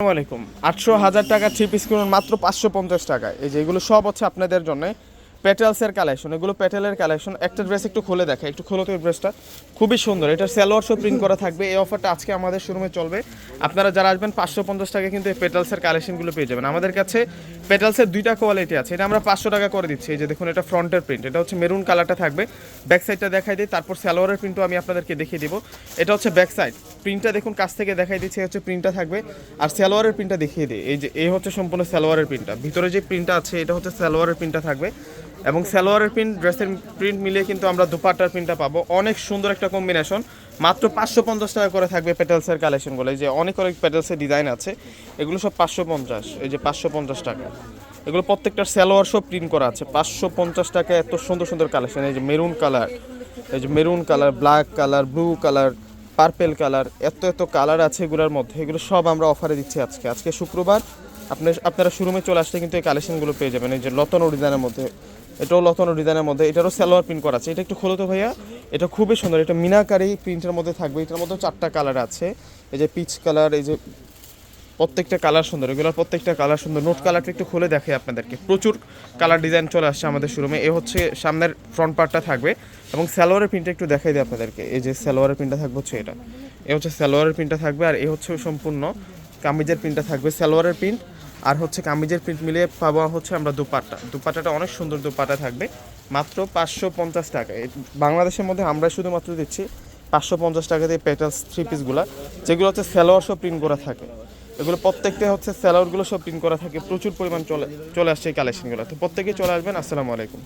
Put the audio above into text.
আসসালামু আলাইকুম। আটশো হাজার টাকা থ্রি পিস কিনুন মাত্র পাঁচশো পঞ্চাশ টাকা এই যে এগুলো সব হচ্ছে আপনাদের জন্য। পেটেলসের কালেকশন এগুলো পেটেলের কালেকশন একটা ড্রেস একটু খুলে দেখা, একটু খোলো তো ড্রেসটা খুবই সুন্দর এটা স্যালোয়ার শো প্রিন্ট করা থাকবে। এই অফারটা আজকে আমাদের শোরুমে চলবে। আপনারা যারা আসবেন, পাঁচশো পঞ্চাশ টাকা কিন্তু এই পেটেলসের কালেকশনগুলো পেয়ে যাবেন। আমাদের কাছে পেটেলসের দুইটা কোয়ালিটি আছে। এটা আমরা পাঁচশো টাকা করে দিচ্ছি। এই যে দেখুন, এটা ফ্রন্টের প্রিন্ট এটা হচ্ছে মেরুন কালারটা থাকবে। ব্যাক সাইডটা দেখাই দিই, তারপর স্যালোয়ারের প্রিন্টও আমি আপনাদেরকে দেখিয়ে দিব। এটা হচ্ছে ব্যাক সাইড প্রিন্টটা দেখুন, কাছ থেকে দেখাই দিচ্ছি হচ্ছে প্রিন্টটা থাকবে। আর সালোয়ারের প্রিন্টটা দেখিয়ে দিই। এই যে, এই হচ্ছে সম্পূর্ণ সালোয়ারের প্রিন্টটা ভিতরে যে প্রিন্টটা আছে, এটা হচ্ছে সালোয়ারের প্রিন্টটা থাকবে। এবং সালোয়ারের প্রিন্ট, ড্রেসের প্রিন্ট মিলিয়ে কিন্তু আমরা দুপাট্টার প্রিন্টটা পাবো। অনেক সুন্দর একটা কম্বিনেশন মাত্র পাঁচশো পঞ্চাশ টাকা করে থাকবে পেটেলসের কালেকশনগুলো এই যে অনেক অনেক পেটেলসের ডিজাইন আছে। এগুলো সব পাঁচশো পঞ্চাশ। এই যে পাঁচশো পঞ্চাশ টাকা। এগুলো প্রত্যেকটা সালোয়ার সব প্রিন্ট করা আছে। পাঁচশো পঞ্চাশ টাকা এত সুন্দর সুন্দর কালেকশন এই যে মেরুন কালার এই যে maroon colour black colour blue colour purple colour এত এত কালার আছে এগুলোর মধ্যে। এগুলো সব আমরা অফারে দিচ্ছি আজকে। আজকে শুক্রবার আপনি আপনারা শোরুমে চলে আসলে কিন্তু এই কালেকশনগুলো পেয়ে যাবেন। এই যে লতন ডিজাইনের মধ্যে, এটাও লতন ডিজাইনের মধ্যে, এটারও সালোয়ার প্রিন্ট করা আছে। এটা একটু খোলো তো ভাইয়া। এটা খুবই সুন্দর, এটা মিনাকারি প্রিন্টের মধ্যে থাকবে। এটার মধ্যে চারটা কালার আছে। এই যে পিচ কালার এই যে প্রত্যেকটা কালার সুন্দর, এগুলোর প্রত্যেকটা কালার সুন্দর। নোট কালারটা একটু খুলে দেখে আপনাদেরকে। প্রচুর কালার ডিজাইন চলে আসছে আমাদের শোরুমে এ হচ্ছে সামনের ফ্রন্ট পার্টটা থাকবে এবং সালোয়ারের প্রিন্টটা একটু দেখাই দিই আপনাদেরকে। এই যে সালোয়ারের প্রিন্টটা থাকবে হচ্ছে এটা। এ হচ্ছে সালোয়ারের প্রিন্টটা থাকবে আর এ হচ্ছে সম্পূর্ণ কামিজের প্রিন্টটা থাকবে। সালোয়ারের প্রিন্ট আর হচ্ছে কামিজের প্রিন্ট মিলিয়ে পাবো হচ্ছে আমরা দুপাট্টা। দুপাট্টাটা অনেক সুন্দর দুপাট্টা থাকবে। মাত্র পাঁচশো পঞ্চাশ টাকা। বাংলাদেশের মধ্যে আমরা শুধুমাত্র দিচ্ছি পাঁচশো পঞ্চাশ টাকা দিয়ে প্যাটার্স থ্রি পিসগুলো যেগুলো হচ্ছে স্যালোয়ার সব প্রিন্ট করা থাকে। এগুলো প্রত্যেকটা হচ্ছে স্যালোয়ারগুলো সব প্রিন্ট করা থাকে। প্রচুর পরিমাণ চলে চলে আসছে এই কালেকশনগুলো তো প্রত্যেকেই চলে আসবেন। আসসালামু আলাইকুম।